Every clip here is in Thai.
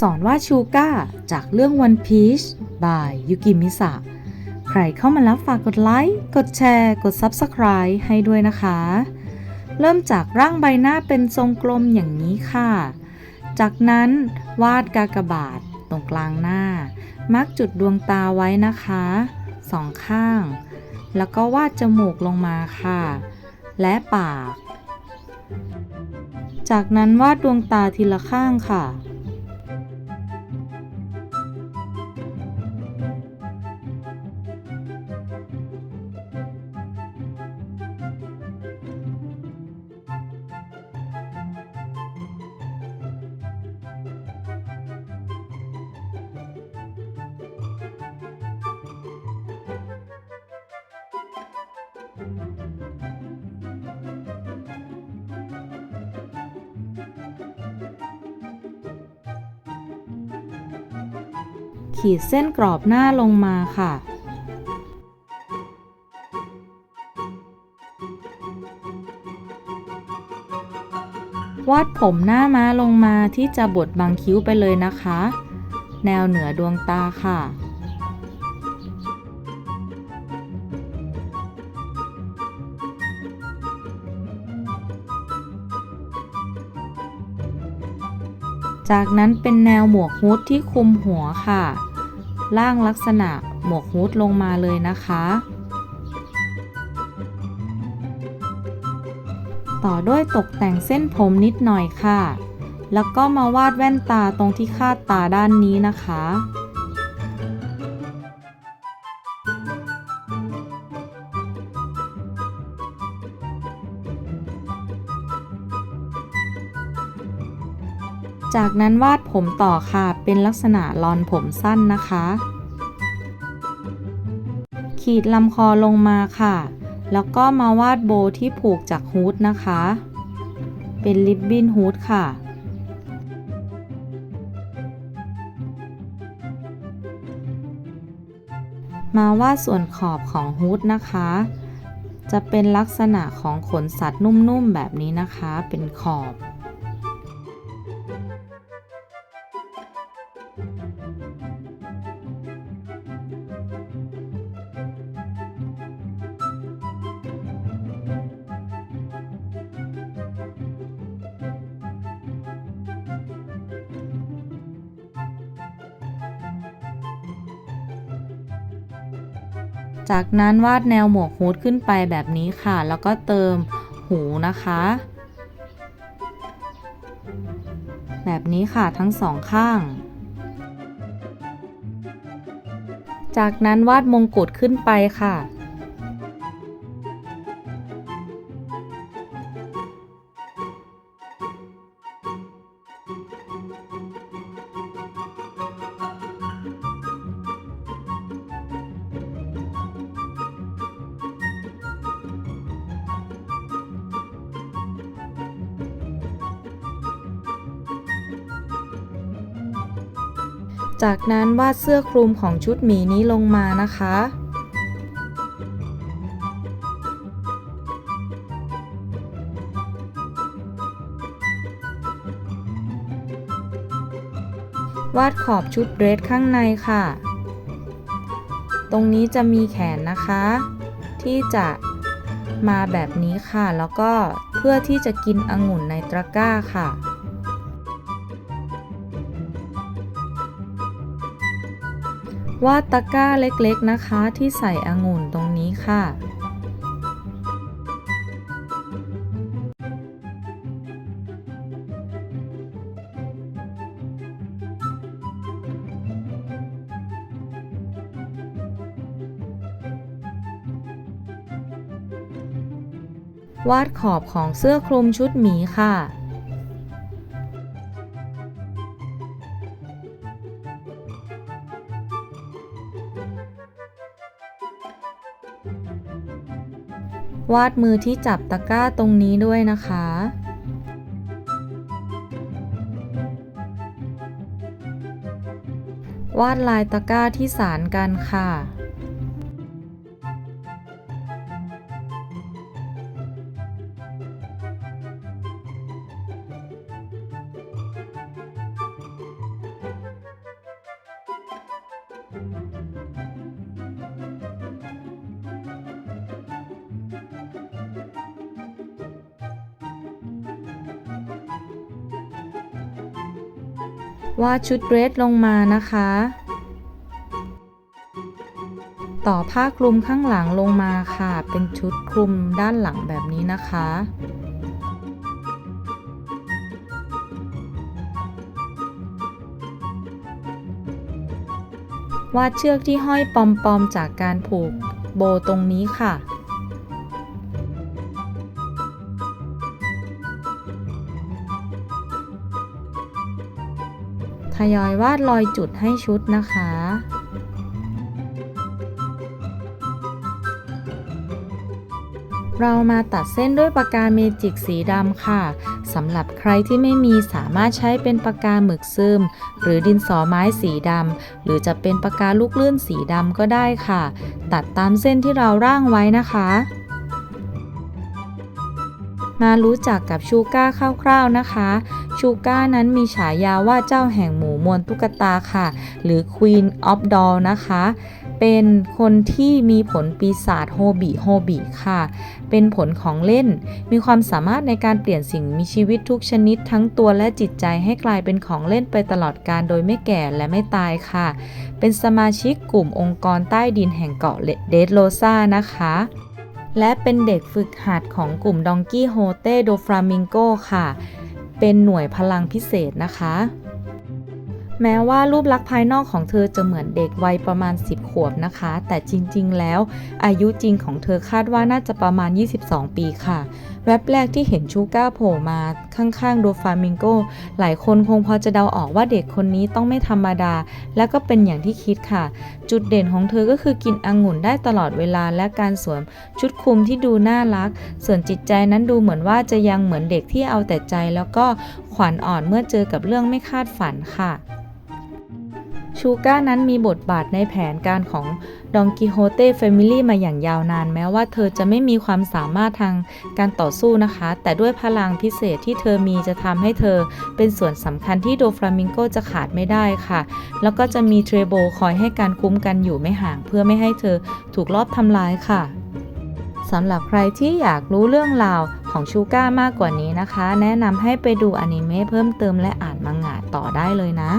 สอนว่าชูก้าจากเรื่อง One Piece by ยุกิมิสะใครเข้ามาแล้วฝากกดไลค์ กดแชร์ กด Subscribe ให้ด้วยนะคะ เริ่มจากร่างใบหน้าเป็นทรงกลมอย่างนี้ค่ะ จากนั้นวาดกากบาทตรงกลางหน้า มักจุดดวงตาไว้นะคะสองข้าง แล้วก็วาดจมูกลงมาค่ะ และปาก จากนั้นวาดดวงตาทีละข้างค่ะ ขีดเส้นกรอบหน้าลงมาค่ะ วาดผมหน้าม้าลงมาที่จะบดบังคิ้วไปเลยนะคะ แนวเหนือดวงตาค่ะ จากนั้นเป็นแนวหมวกฮูดที่คลุมหัวค่ะ ล่างลักษณะหมวกฮูดลงมาเลยนะคะ ต่อด้วยตกแต่งเส้นผมนิดหน่อยค่ะ แล้วก็มาวาดแว่นตาตรงที่คาดตาด้านนี้นะคะ จากนั้นวาดผมต่อค่ะ เป็นลักษณะลอนผมสั้นนะคะ ขีดลำคอลงมาค่ะ แล้วก็มาวาดโบว์ที่ผูกจากฮูดนะคะ เป็นริบบิ้นฮูดค่ะมาวาดส่วนขอบของฮูดนะคะ จะเป็นลักษณะของขนสัตว์นุ่มๆแบบนี้นะคะ เป็นขอบ จากนั้นวาดแนวหมวกฮูดขึ้นไปแบบนี้ค่ะ แล้วก็เติมหูนะคะ แบบนี้ค่ะทั้งสองข้าง จากนั้นวาดมงกุฎขึ้นไปค่ะ จากนั้นวาดเสื้อคลุมของชุดหมีนี้ลงมานะคะ วาดขอบชุดเดรสข้างในค่ะ ตรงนี้จะมีแขนนะคะ ที่จะมาแบบนี้ค่ะ แล้วก็เพื่อที่จะกินองุ่นในตะกร้าค่ะ วาดตะกร้าเล็กๆนะคะที่ใส่องุ่นตรงนี้ค่ะ วาดขอบของเสื้อคลุมชุดหมีค่ะ วาดมือที่จับตะกร้าตรงนี้ด้วยนะคะ วาดลายตะกร้าที่สานกันค่ะ วาดชุดเดรสลงมานะคะ ต่อผ้าคลุมข้างหลังลงมาค่ะ เป็นชุดคลุมด้านหลังแบบนี้นะคะ วาดเชือกที่ห้อยปอมๆจากการผูกโบตรงนี้ค่ะ ทยอยวาดรอยจุดให้ชุดนะคะเรามาตัดเส้นด้วยปากกาเมจิกสีดำค่ะ สำหรับใครที่ไม่มีสามารถใช้เป็นปากกาหมึกซึม หรือดินสอไม้สีดำ หรือจะเป็นปากกาลูกลื่นสีดำก็ได้ค่ะ ตัดตามเส้นที่เราร่างไว้นะคะ มารู้จักกับชูก้าคร่าวๆนะคะ ชูก้านั้นมีฉายาว่าเจ้าแห่งหมูมวลตุ๊กตาค่ะ หรือ Queen of Doll นะคะ เป็นคนที่มีผลปีศาจโฮบิโฮบิค่ะ เป็นผลของเล่น มีความสามารถในการเปลี่ยนสิ่งมีชีวิตทุกชนิดทั้งตัวและจิตใจให้กลายเป็นของเล่นไปตลอดการโดยไม่แก่และไม่ตายค่ะ เป็นสมาชิกกลุ่มองค์กรใต้ดินแห่งเกาะเดดโลซานะคะ และเป็นเด็กฝึกหัดของกลุ่มดองกี้โฮเตโดฟรามิงโกค่ะ เป็นหน่วยพลังพิเศษนะคะ แม้ว่ารูปลักษณ์ภายนอกของเธอจะเหมือนเด็กวัยประมาณ 10 ขวบนะคะ แต่จริงๆ แล้วอายุจริงของเธอคาดว่าน่าจะประมาณ 22 ปีค่ะ แวบแรกที่เห็นชูก้าโผล่มาข้างๆโดฟามิงโก หลายคนคงพอจะเดาออกว่าเด็กคนนี้ต้องไม่ธรรมดา และก็เป็นอย่างที่คิดค่ะ จุดเด่นของเธอก็คือกินองุ่นได้ตลอดเวลาและการสวมชุดคลุมที่ดูน่ารัก ส่วนจิตใจนั้นดูเหมือนว่าจะยังเหมือนเด็กที่เอาแต่ใจ แล้วก็ขวัญอ่อนเมื่อเจอกับเรื่องไม่คาดฝันค่ะ ชูก้านั้นมีบทบาทในแผนการของดองกิโฮเต้แฟมิลี่มาอย่างยาวนาน แม้ว่าเธอจะไม่มีความสามารถทางการต่อสู้นะคะ แต่ด้วยพลังพิเศษที่เธอมีจะทำให้เธอเป็นส่วนสำคัญที่โดฟลามิงโกจะขาดไม่ได้ค่ะ แล้วก็จะมีเทรโบคอยให้การคุ้มกันอยู่ไม่ห่าง เพื่อไม่ให้เธอถูกลอบทำร้ายค่ะสำหรับใครที่อยากรู้เรื่องราวของชูก้ามากกว่านี้นะคะ แนะนำให้ไปดูอนิเมะเพิ่มเติมและอ่านมังงะต่อได้เลยนะ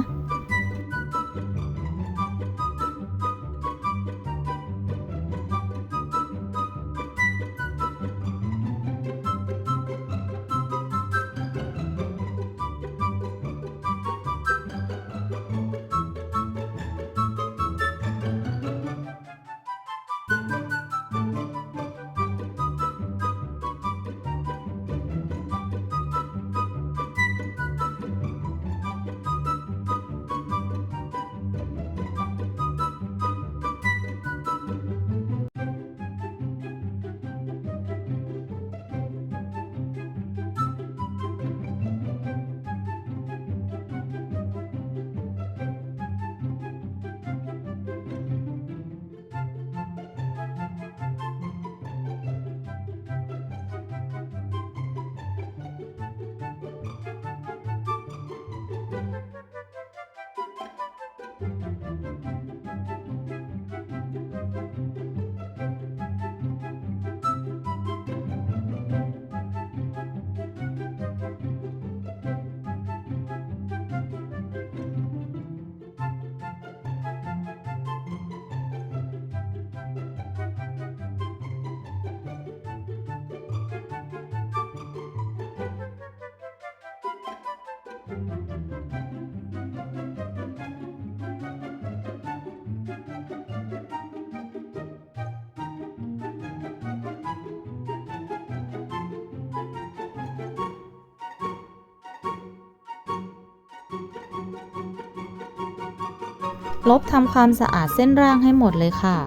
ลบทำความสะอาดเส้นร่างให้หมดเลยค่ะ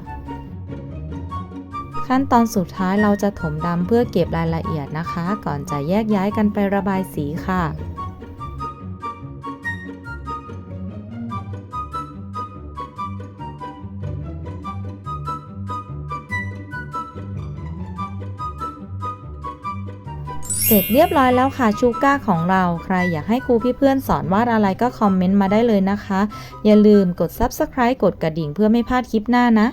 ขั้นตอนสุดท้ายเราจะถมดำเพื่อเก็บรายละเอียดนะคะ ก่อนจะแยกย้ายกันไประบายสีค่ะ เสร็จเรียบร้อยแล้วค่ะชูก้าของเราใครอยากให้ครูพี่เพื่อนสอนวาดอะไรก็คอมเมนต์มาได้เลยนะคะ อย่าลืมกด Subscribe กดกระดิ่งเพื่อไม่พลาดคลิปหน้านะ